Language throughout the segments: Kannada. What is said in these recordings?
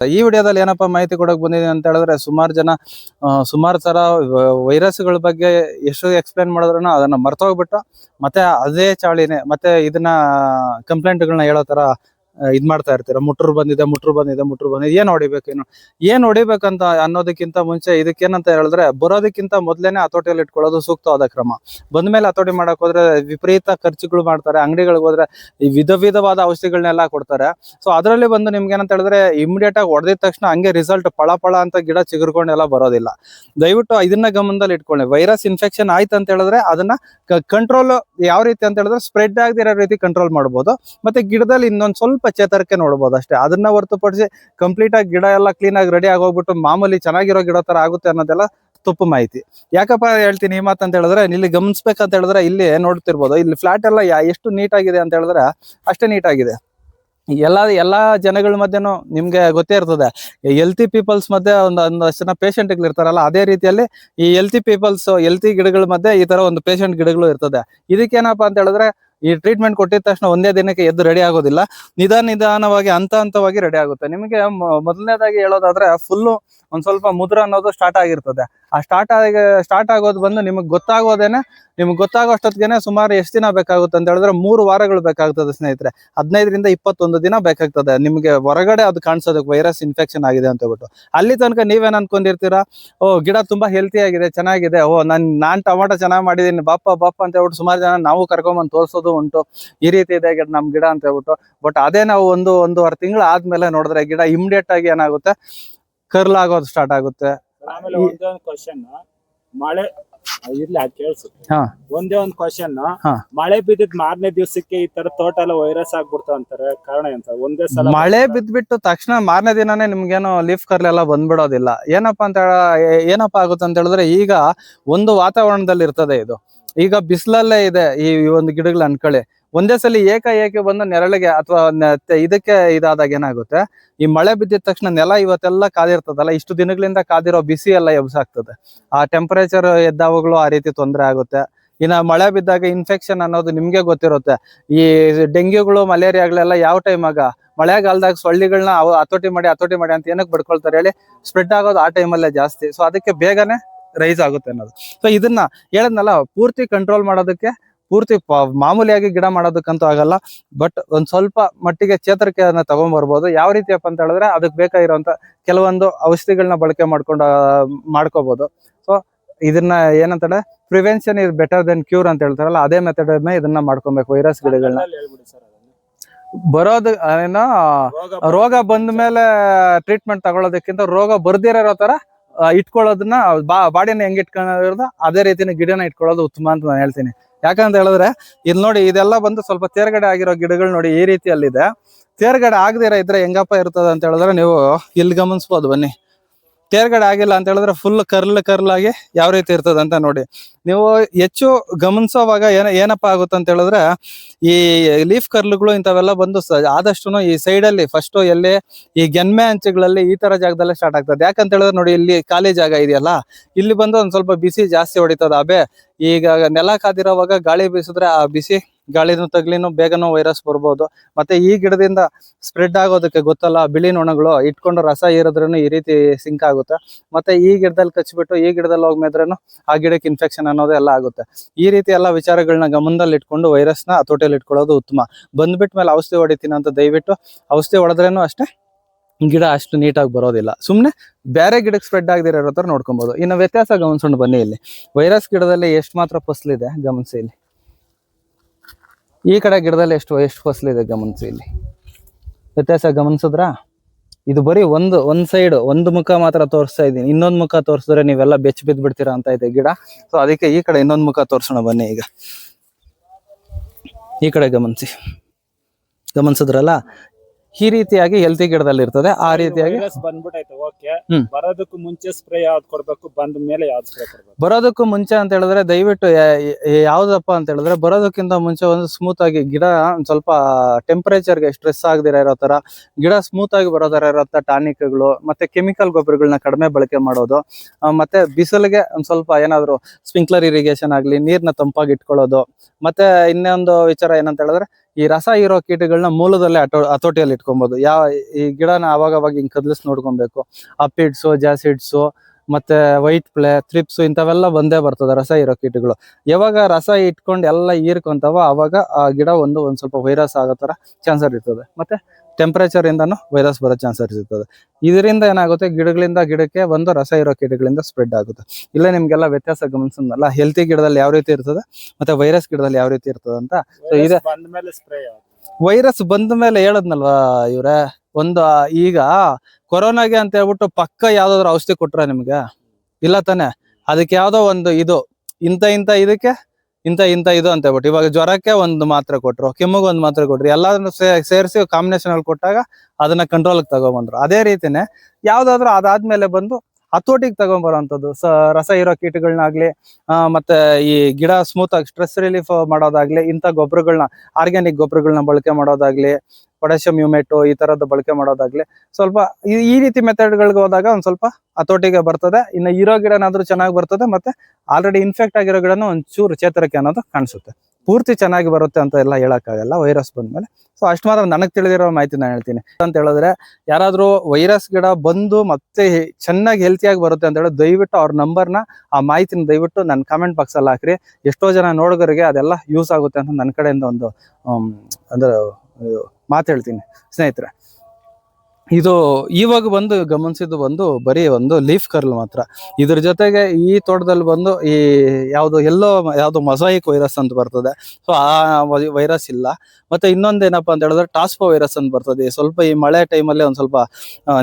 ಈ ವಿಡಿಯೋದಲ್ಲಿ ಏನಪ್ಪಾ ಮಾಹಿತಿ ಕೊಡಕ್ ಬಂದಿದ್ದೀನಿ ಅಂತ ಹೇಳಿದ್ರೆ ಸುಮಾರು ಜನ ಸುಮಾರು ತರ ವೈರಸ್ಗಳ ಬಗ್ಗೆ ಎಷ್ಟು ಎಕ್ಸ್ಪ್ಲೇನ್ ಮಾಡಿದ್ರು ಅದನ್ನ ಮರ್ತೋಗ್ಬಿಟ್ಟು ಮತ್ತೆ ಅದೇ ಚಾಳಿನೇ, ಮತ್ತೆ ಇದನ್ನ ಕಂಪ್ಲೇಂಟ್ಗಳನ್ನ ಹೇಳೋ ತರ ಇದ್ ಮಾಡ್ತಾ ಇರ್ತೀರ? ಮುಟ್ರು ಬಂದಿದೆ ಮುಟ್ರು ಬಂದಿದೆ ಮುಟ್ರು ಬಂದಿದೆ. ಏನ್ ಏನು ಏನ್ ಹೊಡಿಬೇಕಂತ ಅನ್ನೋದಕ್ಕಿಂತ ಮುಂಚೆ ಇದಕ್ಕೇನಂತ ಹೇಳಿದ್ರೆ, ಬರೋದಕ್ಕಿಂತ ಮೊದ್ಲೇನೆ ಹತೋಟಿಯಲ್ಲಿ ಇಟ್ಕೊಳ್ಳೋದು ಸೂಕ್ತವಾದ ಕ್ರಮ. ಬಂದ್ಮೇಲೆ ಹತೋಟಿ ಮಾಡಕ್ ಹೋದ್ರೆ ವಿಪರೀತ ಖರ್ಚುಗಳು ಮಾಡ್ತಾರೆ, ಅಂಗಡಿಗಳಿಗೆ ಹೋದ್ರೆ ಈ ವಿಧ ವಿಧವಾದ ಔಷಧಿಗಳನ್ನೆಲ್ಲ ಕೊಡ್ತಾರೆ. ಸೊ ಅದರಲ್ಲಿ ಬಂದು ನಿಮ್ಗೆ ಏನಂತ ಹೇಳಿದ್ರೆ ಇಮಿಡಿಯೇಟ್ ಆಗಿ ಹೊಡೆದ ತಕ್ಷಣ ಹಂಗೆ ರಿಸಲ್ಟ್ ಪಳ ಪಳ ಅಂತ ಗಿಡ ಚಿಗುರ್ಕೊಂಡೆಲ್ಲ ಬರೋದಿಲ್ಲ. ದಯವಿಟ್ಟು ಇದನ್ನ ಗಮನದಲ್ಲಿ ಇಟ್ಕೊಳ್ಳಿ. ವೈರಸ್ ಇನ್ಫೆಕ್ಷನ್ ಆಯ್ತು ಅಂತ ಹೇಳಿದ್ರೆ ಅದನ್ನ ಕಂಟ್ರೋಲ್ ಯಾವ ರೀತಿ ಅಂತ ಹೇಳಿದ್ರೆ ಸ್ಪ್ರೆಡ್ ಆಗದಿರೋ ರೀತಿ ಕಂಟ್ರೋಲ್ ಮಾಡ್ಬೋದು. ಮತ್ತೆ ಗಿಡದಲ್ಲಿ ಇನ್ನೊಂದು ಸ್ವಲ್ಪ ಚೇತರಿಕೆ ನೋಡ್ಬೋದು ಅಷ್ಟೇ. ಅದನ್ನ ಹೊರತುಪಡಿಸಿ ಕಂಪ್ಲೀಟ್ ಆಗಿ ಗಿಡ ಎಲ್ಲ ಕ್ಲೀನ್ ಆಗಿ ರೆಡಿ ಆಗೋಗ್ಬಿಟ್ಟು ಮಾಮೂಲಿ ಚೆನ್ನಾಗಿರೋ ಗಿಡ ತರ ಆಗುತ್ತೆ ಅನ್ನೋದೆಲ್ಲ ತಪ್ಪು ಮಾಹಿತಿ. ಯಾಕಪ್ಪ ಹೇಳ್ತೀನಿ ಈ ಮಾತಂತ ಹೇಳಿದ್ರೆ, ಇಲ್ಲಿ ಗಮನಿಸ್ಬೇಕಂತ ಹೇಳಿದ್ರೆ ಇಲ್ಲಿ ನೋಡ್ತಿರ್ಬೋದು. ಇಲ್ಲಿ ಫ್ಲಾಟ್ ಎಲ್ಲ ಎಷ್ಟು ನೀಟ್ ಆಗಿದೆ ಅಂತ ಹೇಳಿದ್ರೆ ಅಷ್ಟೇ ನೀಟ್ ಆಗಿದೆ. ಎಲ್ಲಾ ಎಲ್ಲಾ ಜನಗಳ ಮಧ್ಯೆನೂ ನಿಮ್ಗೆ ಗೊತ್ತೇ ಇರ್ತದೆ. ಹೆಲ್ತಿ ಪೀಪಲ್ಸ್ ಮಧ್ಯೆ ಒಂದು ಒಂದಷ್ಟು ಜನ ಪೇಷಂಟ್ ಇರ್ತಾರಲ್ಲ, ಅದೇ ರೀತಿಯಲ್ಲಿ ಈ ಹೆಲ್ತಿ ಪೀಪಲ್ಸ್ ಎಲ್ತಿ ಗಿಡಗಳ ಮಧ್ಯೆ ಈ ತರ ಒಂದು ಪೇಷಂಟ್ ಗಿಡಗಳು ಇರ್ತದೆ. ಇದಕ್ಕೇನಪ್ಪಾ ಅಂತ ಹೇಳಿದ್ರೆ ಈ ಟ್ರೀಟ್ಮೆಂಟ್ ಕೊಟ್ಟಿದ ತಕ್ಷಣ ಒಂದೇ ದಿನಕ್ಕೆ ಎದ್ದು ರೆಡಿ ಆಗೋದಿಲ್ಲ. ನಿಧಾನ ನಿಧಾನವಾಗಿ, ಹಂತ ಹಂತವಾಗಿ ರೆಡಿ ಆಗುತ್ತೆ. ನಿಮಗೆ ಮೊದಲನೇದಾಗಿ ಹೇಳೋದಾದ್ರೆ ಫುಲ್ಲು ಒಂದ್ ಸ್ವಲ್ಪ ಮುದ್ರ ಅನ್ನೋದು ಸ್ಟಾರ್ಟ್ ಆಗಿರ್ತದೆ. ಆ ಸ್ಟಾರ್ಟ್ ಆಗಿ ಸ್ಟಾರ್ಟ್ ಆಗೋದು ಬಂದು ನಿಮಗೆ ಗೊತ್ತಾಗೋದೇನೆ, ನಿಮ್ಗೆ ಗೊತ್ತಾಗೋ ಅಷ್ಟೊತ್ತಿಗೆ ಸುಮಾರು ಎಷ್ಟು ದಿನ ಬೇಕಾಗುತ್ತೆ ಅಂತ ಹೇಳಿದ್ರೆ ಮೂರು ವಾರಗಳು ಬೇಕಾಗ್ತದೆ ಸ್ನೇಹಿತರೆ. ಹದಿನೈದರಿಂದ ಇಪ್ಪತ್ತೊಂದು ದಿನ ಬೇಕಾಗ್ತದೆ. ನಿಮಗೆ ಹೊರಗಡೆ ಅದು ಕಾಣಿಸೋದಕ್ಕೆ ವೈರಸ್ ಇನ್ಫೆಕ್ಷನ್ ಆಗಿದೆ ಅಂತ ಹೇಳ್ಬಿಟ್ಟು. ಅಲ್ಲಿ ತನಕ ನೀವೇನು ಅನ್ಕೊಂಡಿರ್ತೀರಾ? ಓ, ಗಿಡ ತುಂಬಾ ಹೆಲ್ತಿ ಆಗಿದೆ, ಚೆನ್ನಾಗಿದೆ. ಓ, ನಾನು, ನಾನ್ ಟೊಮಾಟೊ ಚೆನ್ನಾಗಿ ಮಾಡಿದೀನಿ ಬಾಪ ಬಾಪ ಅಂತ ಹೇಳ್ಬಿಟ್ಟು ಸುಮಾರು ಜನ ನಾವು ಕರ್ಕೊಂಬಂದು ತೋರ್ಸೋದು ಉಂಟು. ಈ ರೀತಿ ಇದೆ ಗಿಡ ನಮ್ ಗಿಡ ಅಂತ ಹೇಳ್ಬಿಟ್ಟು. ಬಟ್ ಅದೇ ನಾವು ಒಂದು ಒಂದೂವರೆ ತಿಂಗಳು ಆದ್ಮೇಲೆ ನೋಡಿದ್ರೆ ಗಿಡ ಇಮಿಡಿಯೇಟ್ ಆಗಿ ಏನಾಗುತ್ತೆ? ಕರ್ಲ್ ಆಗೋದು ಸ್ಟಾರ್ಟ್ ಆಗುತ್ತೆ. ಆಮೇಲೆ ಒಂದೊಂದು ಕ್ವಶನ್ ಮಳೆ ಇರ್ಲಿ ಅದ್. ಒಂದೇ ಒಂದ್ ಕ್ವಶನ್. ಮಳೆ ಬಿದ್ದಿದ್ ಮಾರನೇ ದಿವಸಕ್ಕೆ ಈ ತರ ತೋಟ ಎಲ್ಲ ವೈರಸ್ ಆಗ್ಬಿಡ್ತಾವ ಅಂತಾರೆ. ಕಾರಣ ಎಂತ? ಒಂದೇ ಸಲ ಮಳೆ ಬಿದ್ದ್ಬಿಟ್ಟು ತಕ್ಷಣ ಮಾರನೇ ದಿನಾನೇ ನಿಮ್ಗೇನು ಲೀಫ್ ಕರ್ಲ್ ಎಲ್ಲ ಬಂದ್ಬಿಡೋದಿಲ್ಲ. ಏನಪ್ಪಾ ಅಂತ ಏನಪ್ಪಾ ಆಗುತ್ತೆ ಅಂತ ಹೇಳಿದ್ರೆ ಈಗ ಒಂದು ವಾತಾವರಣದಲ್ಲಿ ಇರ್ತದೆ ಇದು. ಈಗ ಬಿಸಿಲಲ್ಲೇ ಇದೆ ಈ ಒಂದು ಗಿಡಗಳು ಅನ್ಕೊಳ್ಳಿ. ಒಂದೇ ಸಲ ಏಕ ಏಕೆ ಬಂದು ನೆರಳಿಗೆ ಅಥವಾ ಇದಕ್ಕೆ ಇದಾದಾಗ ಏನಾಗುತ್ತೆ? ಈ ಮಳೆ ಬಿದ್ದಿದ ತಕ್ಷಣ ನೆಲ ಇವತ್ತೆಲ್ಲ ಕಾದಿರ್ತದಲ್ಲ, ಇಷ್ಟು ದಿನಗಳಿಂದ ಕಾದಿರೋ ಬಿಸಿ ಎಲ್ಲ ಎಬ್ಸಾಗ್ತದೆ. ಆ ಟೆಂಪರೇಚರ್ ಎದ್ದಾವಾಗ್ಲೂ ಆ ರೀತಿ ತೊಂದರೆ ಆಗುತ್ತೆ. ಇನ್ನ ಮಳೆ ಬಿದ್ದಾಗ ಇನ್ಫೆಕ್ಷನ್ ಅನ್ನೋದು ನಿಮ್ಗೆ ಗೊತ್ತಿರುತ್ತೆ. ಈ ಡೆಂಗ್ಯೂಗಳು ಮಲೇರಿಯಾಗಳೆಲ್ಲ ಯಾವ ಟೈಮ್ ಆಗ? ಮಳೆಗಾಲದಾಗ ಸೊಳ್ಳಿಗಳನ್ನ ಅವು ಹತೋಟಿ ಮಾಡಿ ಹತೋಟಿ ಮಾಡಿ ಅಂತ ಏನಕ್ಕೆ ಬಡ್ಕೊಳ್ತಾರೆ ಹೇಳಿ? ಸ್ಪ್ರೆಡ್ ಆಗೋದು ಆ ಟೈಮಲ್ಲೇ ಜಾಸ್ತಿ. ಸೊ ಅದಕ್ಕೆ ಬೇಗನೆ ರೈಸ್ ಆಗುತ್ತೆ ಅನ್ನೋದು. ಸೊ ಇದನ್ನ ಹೇಳದ್ನಲ್ಲ ಪೂರ್ತಿ ಕಂಟ್ರೋಲ್ ಮಾಡೋದಕ್ಕೆ ಪೂರ್ತಿ ಮಾಮೂಲಿಯಾಗಿ ಗಿಡ ಮಾಡೋದಕ್ಕಂತೂ ಆಗಲ್ಲ ಬಟ್ ಒಂದ್ ಸ್ವಲ್ಪ ಮಟ್ಟಿಗೆ ಚೇತರಿಕೆಯನ್ನ ತಗೊಂಡ್ಬರ್ಬೋದು ಯಾವ ರೀತಿಯಪ್ಪ ಅಂತ ಹೇಳಿದ್ರೆ ಅದಕ್ಕೆ ಬೇಕಾಗಿರುವಂತ ಕೆಲವೊಂದು ಔಷಧಿಗಳನ್ನ ಬಳಕೆ ಮಾಡ್ಕೊಂಡು ಮಾಡ್ಕೋಬಹುದು ಸೊ ಇದನ್ನ ಏನಂತಾರೆ prevention is better than cure ಅಂತ ಹೇಳ್ತಾರಲ್ಲ ಅದೇ ಮೆಥಡ್ ಇದನ್ನ ಮಾಡ್ಕೊಬೇಕು ವೈರಸ್ ಗಿಡಗಳನ್ನ ಬರೋದು ಏನೋ ರೋಗ ಬಂದ ಮೇಲೆ ಟ್ರೀಟ್ಮೆಂಟ್ ತಗೊಳ್ಳೋದಕ್ಕಿಂತ ರೋಗ ಬರ್ದಿರೋ ತರ ಇಟ್ಕೊಳ್ಳೋದನ್ನ ಬಾ ಬಾಡಿನ ಹೆಂಗ್ ಇಟ್ಕೊಳ್ಳೋದು ಅದೇ ರೀತಿನ ಗಿಡನ ಇಟ್ಕೊಳ್ಳೋದು ಉತ್ತಮ ಅಂತ ನಾನು ಹೇಳ್ತೀನಿ. ಯಾಕಂತ ಹೇಳಿದ್ರೆ ಇಲ್ಲಿ ನೋಡಿ ಇದೆಲ್ಲ ಬಂದು ಸ್ವಲ್ಪ ತೇರ್ಗಡೆ ಆಗಿರೋ ಗಿಡಗಳು ನೋಡಿ ಈ ರೀತಿಯಲ್ಲಿದೆ. ತೇರ್ಗಡೆ ಆಗದಿರ ಇದ್ರೆ ಹೆಂಗಪ್ಪ ಇರ್ತದೆ ಅಂತ ಹೇಳಿದ್ರೆ ನೀವು ಇಲ್ಲಿ ಗಮನಿಸ್ಬೋದು ಬನ್ನಿ. ತೇರ್ಗಡೆ ಆಗಿಲ್ಲ ಅಂತ ಹೇಳಿದ್ರೆ ಫುಲ್ ಕರ್ಲ್ ಕರ್ಲ್ ಆಗಿ ಯಾವ ರೀತಿ ಇರ್ತದೆ ಅಂತ ನೋಡಿ. ನೀವು ಹೆಚ್ಚು ಗಮನಿಸೋವಾಗ ಏನ, ಏನಪ್ಪ ಆಗುತ್ತೆ ಅಂತ ಹೇಳಿದ್ರೆ, ಈ ಲೀಫ್ ಕರ್ಲ್ಗಳು ಇಂಥವೆಲ್ಲ ಬಂದು ಆದಷ್ಟು ಈ ಸೈಡ್ ಅಲ್ಲಿ ಫಸ್ಟ್ ಎಲ್ಲಿ ಈ ಗೆನ್ಮೆ ಅಂಚುಗಳಲ್ಲಿ ಈ ತರ ಜಾಗದಲ್ಲೇ ಸ್ಟಾರ್ಟ್ ಆಗ್ತದೆ. ಯಾಕಂತ ಹೇಳಿದ್ರೆ ನೋಡಿ ಇಲ್ಲಿ ಖಾಲಿ ಜಾಗ ಇದೆಯಲ್ಲ, ಇಲ್ಲಿ ಬಂದು ಒಂದ್ ಸ್ವಲ್ಪ ಬಿಸಿ ಜಾಸ್ತಿ ಹೊಡಿತದ ಅಬೆ ಈಗ ನೆಲ ಕಾದಿರೋವಾಗ ಗಾಳಿ ಬೀಸಿದ್ರೆ ಆ ಬಿಸಿ ಗಾಳಿನೂ ತಗ್ಲಿನೂ ಬೇಗನೂ ವೈರಸ್ ಬರ್ಬೋದು. ಮತ್ತೆ ಈ ಗಿಡದಿಂದ ಸ್ಪ್ರೆಡ್ ಆಗೋದಕ್ಕೆ ಗೊತ್ತಲ್ಲ, ಬಿಳಿ ನೊಣಗಳು ಇಟ್ಕೊಂಡು ರಸ ಇರೋದ್ರೂ ಈ ರೀತಿ ಸಿಂಕ್ ಆಗುತ್ತೆ. ಮತ್ತೆ ಈ ಗಿಡದಲ್ಲಿ ಕಚ್ಬಿಟ್ಟು ಈ ಗಿಡದಲ್ಲಿ ಹೋಗ್ಮೇದ್ರೂ ಆ ಗಿಡಕ್ಕೆ ಇನ್ಫೆಕ್ಷನ್ ಅನ್ನೋದು ಎಲ್ಲ ಆಗುತ್ತೆ. ಈ ರೀತಿ ಎಲ್ಲ ವಿಚಾರಗಳನ್ನ ಗಮನದಲ್ಲಿ ಇಟ್ಕೊಂಡು ವೈರಸ್ನ ಹತೋಟಿಯಲ್ಲಿ ಇಟ್ಕೊಳ್ಳೋದು ಉತ್ತಮ. ಬಂದ್ಬಿಟ್ಟ ಮೇಲೆ ಔಷಧಿ ಹೊಡಿತೀನಿ ಅಂತ ದಯವಿಟ್ಟು ಔಷಧಿ ಹೊಡೆದ್ರೇನು ಅಷ್ಟೇ ಗಿಡ ಅಷ್ಟು ನೀಟಾಗಿ ಬರೋದಿಲ್ಲ. ಸುಮ್ಮನೆ ಬೇರೆ ಗಿಡಕ್ಕೆ ಸ್ಪ್ರೆಡ್ ಆಗದಿರೋ ಥರ ನೋಡ್ಕೊಬಹುದು ಇನ್ನು ವ್ಯತ್ಯಾಸ ಗಮನಿಸ್ಕೊಂಡು ಬನ್ನಿ ಇಲ್ಲಿ. ವೈರಸ್ ಗಿಡದಲ್ಲಿ ಎಷ್ಟು ಮಾತ್ರ ಫಸಲಿದೆ ಗಮನಿಸಿ ಇಲ್ಲಿ. ಈ ಕಡೆ ಗಿಡದಲ್ಲಿ ಎಷ್ಟು ಎಷ್ಟು ಫಸಲಿದೆ ಗಮನಿಸಿ ಇಲ್ಲಿ. ವ್ಯತ್ಯಾಸ ಗಮನಿಸಿದ್ರಾ? ಇದು ಬರೀ ಒಂದು, ಒಂದ್ ಸೈಡ್ ಒಂದು ಮುಖ ಮಾತ್ರ ತೋರಿಸ್ತಾ ಇದ್ದೀನಿ. ಇನ್ನೊಂದ್ ಮುಖ ತೋರಿಸಿದ್ರೆ ನೀವೆಲ್ಲ ಬೆಚ್ಚ ಬಿದ್ ಬಿಡ್ತೀರಾ ಅಂತ ಇದೆ ಗಿಡ. ಸೊ ಅದಕ್ಕೆ ಈ ಕಡೆ ಇನ್ನೊಂದ್ ಮುಖ ತೋರ್ಸೋಣ ಬನ್ನಿ ಈಗ. ಈ ಕಡೆ ಗಮನಿಸಿ. ಗಮನಿಸಿದ್ರಲ್ಲ? ಈ ರೀತಿಯಾಗಿ ಹೆಲ್ತಿ ಗಿಡದಲ್ಲಿ ಇರ್ತದೆ. ಆ ರೀತಿಯಾಗಿ ಬಂದ್ಬಿಟ್ಟೈತೆ ಓಕೆ. ಬರೋದಕ್ಕೂ ಮುಂಚೆ ಸ್ಪ್ರೇ ಯಾವ್ದು ಕೊಡ್ಬೇಕು ಬಂದ ಮೇಲೆ ಯಾವ್ದು ಸ್ಪ್ರೇ ಕೊಡ್ಬೇಕು? ಬರೋದಕ್ಕೂ ಮುಂಚೆ ಅಂತ ಹೇಳಿದ್ರೆ ದಯವಿಟ್ಟು ಯಾವ್ದಪ್ಪ ಅಂತ ಹೇಳಿದ್ರೆ ಬರೋದಕ್ಕಿಂತ ಮುಂಚೆ ಒಂದು ಸ್ಮೂತ್ ಆಗಿ ಗಿಡ ಸ್ವಲ್ಪ ಸ್ವಲ್ಪ ಟೆಂಪರೇಚರ್ಗೆ ಸ್ಟ್ರೆಸ್ ಆಗದಿರ ಇರೋ ತರ ಗಿಡ ಸ್ಮೂತ್ ಆಗಿ ಬರೋ ತರ ಇರೋ ಟಾನಿಕ್ಗಳು ಮತ್ತೆ ಕೆಮಿಕಲ್ ಗೊಬ್ಬರಗಳನ್ನ ಕಡಿಮೆ ಬಳಕೆ ಮಾಡೋದು ಮತ್ತೆ ಬಿಸಿಲಿಗೆ ಒಂದ್ ಸ್ವಲ್ಪ ಏನಾದ್ರು ಸ್ಪ್ರಿಂಕ್ಲರ್ ಇರಿಗೇಷನ್ ಆಗ್ಲಿ ನೀರ್ನ ತಂಪಾಗಿ ಇಟ್ಕೊಳ್ಳೋದು ಮತ್ತೆ ಇನ್ನೊಂದು ವಿಚಾರ ಏನಂತ ಹೇಳಿದ್ರೆ ಈ ರಸ ಇರೋ ಕೀಟಗಳನ್ನ ಮೂಲದಲ್ಲೇ ಅಟೋ, ಹತೋಟಿಯಲ್ಲಿ ಇಟ್ಕೊಬಹುದು ಯಾವ ಈ ಗಿಡನ ಅವಾಗ ಅವಾಗ ಹಿಂಗ್ ಕದ್ಲಿಸ್ ನೋಡ್ಕೊಬೇಕು. ಅಪ್ಪಿಡ್ಸು, ಜಾಸಿಡ್ಸು, ಮತ್ತೆ ವೈಟ್ ಪ್ಲೇ, ಥ್ರಿಪ್ಸ್ ಇಂಥವೆಲ್ಲ ಬಂದೇ ಬರ್ತದೆ ರಸ ಇರೋ ಕೀಟಗಳು. ಯಾವಾಗ ರಸ ಇಟ್ಕೊಂಡು ಎಲ್ಲ ಹೀರ್ಕೊಂತಾವ ಅವಾಗ ಆ ಗಿಡ ಒಂದು, ಒಂದ್ ಸ್ವಲ್ಪ ವೈರಸ್ ಆಗೋ ತರ ಚಾನ್ಸರ್ ಇರ್ತದೆ. ಮತ್ತೆ ಟೆಂಪರೇಚರ್ ಇಂದನು ವೈರಸ್ ಬರೋ ಚಾನ್ಸಸ್ ಇರ್ತದೆ. ಇದರಿಂದ ಏನಾಗುತ್ತೆ? ಗಿಡಗಳಿಂದ ಗಿಡಕ್ಕೆ ಒಂದು ರಸ ಇರೋ ಕೀಟಗಳಿಂದ ಸ್ಪ್ರೆಡ್ ಆಗುತ್ತೆ. ಇಲ್ಲ ನಿಮ್ಗೆಲ್ಲ ವ್ಯತ್ಯಾಸ ಗಮನಿಸಲ್ಲ ಹೆಲ್ತಿ ಗಿಡದಲ್ಲಿ ಯಾವ ರೀತಿ ಇರ್ತದೆ ಮತ್ತೆ ವೈರಸ್ ಗಿಡದಲ್ಲಿ ಯಾವ ರೀತಿ ಇರ್ತದೆ ಅಂತ? ವೈರಸ್ ಬಂದ ಮೇಲೆ ಹೇಳದ್ನಲ್ವಾ ಇವ್ರೆ? ಒಂದು ಈಗ ಕೊರೋನಾಗೆ ಅಂತ ಹೇಳ್ಬಿಟ್ಟು ಪಕ್ಕ ಯಾವ್ದಾದ್ರು ಔಷಧಿ ಕೊಟ್ರ ನಿಮ್ಗೆ? ಇಲ್ಲ ತಾನೆ? ಅದಕ್ಕೆ ಯಾವ್ದೋ ಒಂದು ಇದು ಇಂತ ಇಂತ ಇದಕ್ಕೆ ಇಂತ ಇಂತ ಇದು ಅಂತ ಹೇಳ್ಬಿಟ್ಟು. ಇವಾಗ ಜ್ವರಕ್ಕೆ ಒಂದು ಮಾತ್ರೆ ಕೊಟ್ರು, ಕೆಮ್ಮಿಗೆ ಒಂದು ಮಾತ್ರೆ ಕೊಟ್ರು. ಎಲ್ಲಾದ್ರೂ ಸೇರಿಸಿ ಕಾಂಬಿನೇಷನ್ ಅಲ್ಲಿ ಕೊಟ್ಟಾಗ ಅದನ್ನ ಕಂಟ್ರೋಲ್ ತಗೊಂಬಂದ್ರು ಅದೇ ರೀತಿನೇ ಯಾವ್ದಾದ್ರು ಅದಾದ್ಮೇಲೆ ಬಂದು ಹತೋಟಿಗೆ ತಗೊಂಬರೋಂಥದ್ದು ಸ, ರಸ ಇರೋ ಕೀಟಗಳನ್ನಾಗ್ಲಿ ಮತ್ತೆ ಈ ಗಿಡ ಸ್ಮೂತ್ ಆಗಿ ಸ್ಟ್ರೆಸ್ ರಿಲೀಫ್ ಮಾಡೋದಾಗ್ಲಿ, ಇಂಥ ಗೊಬ್ಬರಗಳನ್ನ ಆರ್ಗ್ಯಾನಿಕ್ ಗೊಬ್ಬರಗಳನ್ನ ಬಳಕೆ ಮಾಡೋದಾಗ್ಲಿ ಪೊಟ್ಯಾಷಿಯಂ ಯೂಮೆಟು ಈ ತರದ್ದು ಬಳಕೆ ಮಾಡೋದಾಗ್ಲಿ ಸ್ವಲ್ಪ ಈ- ರೀತಿ ಮೆಥಡ್ಗಳಿಗೆ ಹೋದಾಗ ಒಂದ್ ಸ್ವಲ್ಪ ಹತೋಟಿಗೆ ಬರ್ತದೆ. ಇನ್ನು ಇರೋ ಗಿಡನಾದ್ರೂ ಚೆನ್ನಾಗಿ ಬರ್ತದೆ ಮತ್ತೆ ಆಲ್ರೆಡಿ ಇನ್ಫೆಕ್ಟ್ ಆಗಿರೋ ಗಿಡನೂ ಒಂಚೂರು ಚೇತರಿಕೆ ಅನ್ನೋದು ಕಾಣಿಸುತ್ತೆ. ಪೂರ್ತಿ ಚೆನ್ನಾಗಿ ಬರುತ್ತೆ ಅಂತ ಎಲ್ಲ ಹೇಳೋಕ್ಕಾಗಲ್ಲ, ವೈರಸ್ ಬಂದಮೇಲೆ. ಸೊ ಅಷ್ಟು ಮಾತ್ರ ನನಗೆ ತಿಳಿದಿರೋ ಮಾಹಿತಿ ನಾನು ಹೇಳ್ತೀನಿ. ಅಂತ ಹೇಳಿದ್ರೆ ಯಾರಾದರೂ ವೈರಸ್ ಗಿಡ ಬಂದು ಮತ್ತೆ ಚೆನ್ನಾಗಿ ಹೆಲ್ತಿಯಾಗಿ ಬರುತ್ತೆ ಅಂತ ಹೇಳಿ ದಯವಿಟ್ಟು ಅವ್ರ ನಂಬರ್ನ ಆ ಮಾಹಿತಿನ ದಯವಿಟ್ಟು ನನ್ನ ಕಾಮೆಂಟ್ ಬಾಕ್ಸ್ ಅಲ್ಲಿ ಹಾಕ್ರಿ. ಎಷ್ಟೋ ಜನ ನೋಡುಗರಿಗೆ ಅದೆಲ್ಲ ಯೂಸ್ ಆಗುತ್ತೆ ಅಂತ ನನ್ನ ಕಡೆಯಿಂದ ಒಂದು ಅಂದ್ರೆ ಮಾತು ಹೇಳ್ತೀನಿ. ಸ್ನೇಹಿತರೆ. ಇದು ಇವಾಗ ಬಂದು ಗಮನಿಸಿದ್ದು ಬಂದು ಬರೀ ಒಂದು ಲೀಫ್ ಕರ್ಲ್ ಮಾತ್ರ. ಇದ್ರ ಜೊತೆಗೆ ಈ ತೋಟದಲ್ಲಿ ಬಂದು ಈ ಯಾವುದು ಎಲ್ಲೋ ಯಾವುದು ಮೊಸಾಯಿಕ್ ವೈರಸ್ ಅಂತ ಬರ್ತದೆ. ಸೊ ಆ ವೈರಸ್ ಇಲ್ಲ. ಮತ್ತೆ ಇನ್ನೊಂದು ಏನಪ್ಪಾ ಅಂತ ಹೇಳಿದ್ರೆ ಟಾಸ್ಪೋ ವೈರಸ್ ಅಂತ ಬರ್ತದೆ. ಸ್ವಲ್ಪ ಈ ಮಳೆ ಟೈಮಲ್ಲಿ ಒಂದು ಸ್ವಲ್ಪ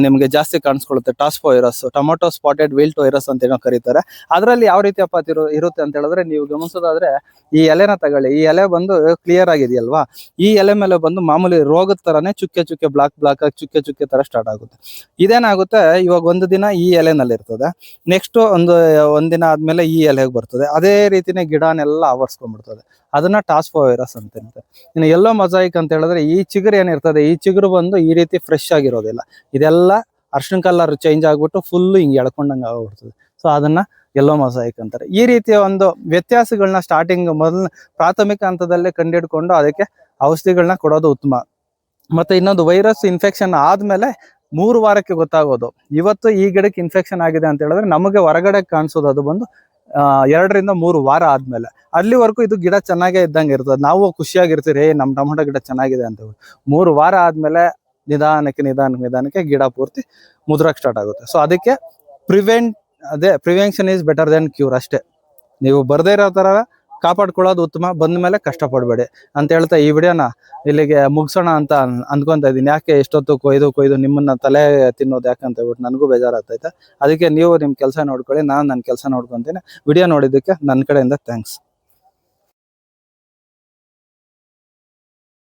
ನಿಮಗೆ ಜಾಸ್ತಿ ಕಾಣಿಸ್ಕೊಳ್ಳುತ್ತೆ. Tospo virus tomato spotted wilt virus ಅಂತ ಏನೋ ಕರೀತಾರೆ. ಅದರಲ್ಲಿ ಯಾವ ರೀತಿ ಇರು ಇರುತ್ತೆ ಅಂತ ಹೇಳಿದ್ರೆ ನೀವು ಗಮನಿಸೋದಾದ್ರೆ ಈ ಎಲೆನ ತಗೊಳ್ಳಿ. ಈ ಎಲೆ ಬಂದು ಕ್ಲಿಯರ್ ಆಗಿದೆಯಲ್ವಾ? ಈ ಎಲೆ ಮೇಲೆ ಬಂದು ಮಾಮೂಲಿ ರೋಗದ ತರನೇ ಚುಕ್ಕೆ ಚುಕ್ಕೆ ಬ್ಲಾಕ್ ಬ್ಲಾಕ್ ಆಗಿ ಚುಕ್ಕೆ ಚುಕ್ಕೆ ತರ ಸ್ಟಾರ್ಟ್ ಆಗುತ್ತೆ. ಇದೇನಾಗುತ್ತೆ? ಇವಾಗ ಒಂದು ದಿನ ಈ ಎಲೆನಲ್ಲಿ ಇರ್ತದೆ. ನೆಕ್ಸ್ಟ್ ಒಂದು ಒಂದಿನ ಆದ್ಮೇಲೆ ಈ ಎಲೆಗೆ ಬರ್ತದೆ? ಅದೇ ರೀತಿನೇ ಗಿಡನೆಲ್ಲ ಆವರಿಸ್ಕೊಂಡ್ಬಿಡ್ತದೆ. ಅದನ್ನ ಟಾಸ್ಫೋ ವೈರಸ್ ಅಂತ ಇರುತ್ತೆ ಇನ್ನು ಎಲ್ಲೋ ಮೊಸಾಯಿಕ್ ಅಂತ ಹೇಳಿದ್ರೆ ಈ ಚಿಗುರು ಏನಿರ್ತದೆ? ಈ ಚಿಗುರು ಬಂದು ಈ ರೀತಿ ಫ್ರೆಶ್ ಆಗಿರೋದಿಲ್ಲ. ಇದೆಲ್ಲ ಅರ್ಶಿನ ಕಲರ್ ಚೇಂಜ್ ಆಗ್ಬಿಟ್ಟು ಫುಲ್ಲು ಹಿಂಗೆ ಎಳ್ಕೊಂಡಂಗೆ ಆಗ್ಬಿಡ್ತದೆ. ಸೊ ಅದನ್ನ ಎಲ್ಲೋ ಮೊಸಾಯಿಕ್ ಅಂತಾರೆ. ಈ ರೀತಿಯ ಒಂದು ವ್ಯತ್ಯಾಸಗಳನ್ನ ಸ್ಟಾರ್ಟಿಂಗ್ ಮೊದಲ ಪ್ರಾಥಮಿಕ ಹಂತದಲ್ಲೇ ಕಂಡಿಡ್ಕೊಂಡು ಅದಕ್ಕೆ ಔಷಧಿಗಳನ್ನ ಕೊಡೋದು ಉತ್ತಮ. ಮತ್ತೆ ಇನ್ನೊಂದು ವೈರಸ್ ಇನ್ಫೆಕ್ಷನ್ ಆದ್ಮೇಲೆ ಮೂರು ವಾರಕ್ಕೆ ಗೊತ್ತಾಗೋದು. ಇವತ್ತು ಈ ಗಿಡಕ್ಕೆ ಇನ್ಫೆಕ್ಷನ್ ಆಗಿದೆ ಅಂತ ಹೇಳಿದ್ರೆ ನಮಗೆ ಹೊರಗಡೆ ಕಾಣಿಸೋದು ಅದು ಬಂದು ಎರಡರಿಂದ ಮೂರು ವಾರ ಆದ್ಮೇಲೆ. ಅಲ್ಲಿವರೆಗೂ ಇದು ಗಿಡ ಚೆನ್ನಾಗೇ ಇದ್ದಂಗೆ ಇರ್ತದೆ. ನಾವು ಖುಷಿಯಾಗಿರ್ತೀರಿ "ಏ, ನಮ್ ಟೊಮೊಟೊ ಗಿಡ ಚೆನ್ನಾಗಿದೆ ಅಂತ. ಮೂರು ವಾರ ಆದ್ಮೇಲೆ ನಿಧಾನಕ್ಕೆ ನಿಧಾನ ನಿಧಾನಕ್ಕೆ ಗಿಡ ಪೂರ್ತಿ ಮುದ್ರಕ್ಕೆ ಸ್ಟಾರ್ಟ್ ಆಗುತ್ತೆ. ಸೊ ಅದಕ್ಕೆ ಪ್ರಿವೆಂಟ್ ಅದೇ prevention is better than cure ಅಷ್ಟೇ. ನೀವು ಬರದೇ ಇರೋ ತರ ಕಾಪಾಡ್ಕೊಳ್ಳೋದು ಉತ್ತಮ, ಬಂದ ಮೇಲೆ ಕಷ್ಟಪಡಬೇಡಿ ಅಂತ ಹೇಳ್ತಾ ಈ ವಿಡಿಯೋನ ಇಲ್ಲಿಗೆ ಮುಗಿಸೋಣ ಅಂತ ಅಂದ್ಕೊಂತ ಇದ್ದೀನಿ. ಯಾಕೆ ಎಷ್ಟೊತ್ತು ಕೊಯ್ದು ಕೊಯ್ದು ನಿಮ್ಮನ್ನ ತಲೆ ತಿನ್ನೋದು ಯಾಕಂತ ಹೇಳ್ಬಿಟ್ಟು ನನಗೂ ಬೇಜಾರಾಗ್ತೈತೆ ಅದಕ್ಕೆ ನೀವು ನಿಮ್ಮ ಕೆಲಸ ನೋಡ್ಕೊಳ್ಳಿ, ನಾನು ನನ್ನ ಕೆಲಸ ನೋಡ್ಕೊತೀನಿ. ವಿಡಿಯೋ ನೋಡಿದ್ದಕ್ಕೆ ನನ್ನ ಕಡೆಯಿಂದ ಥ್ಯಾಂಕ್ಸ್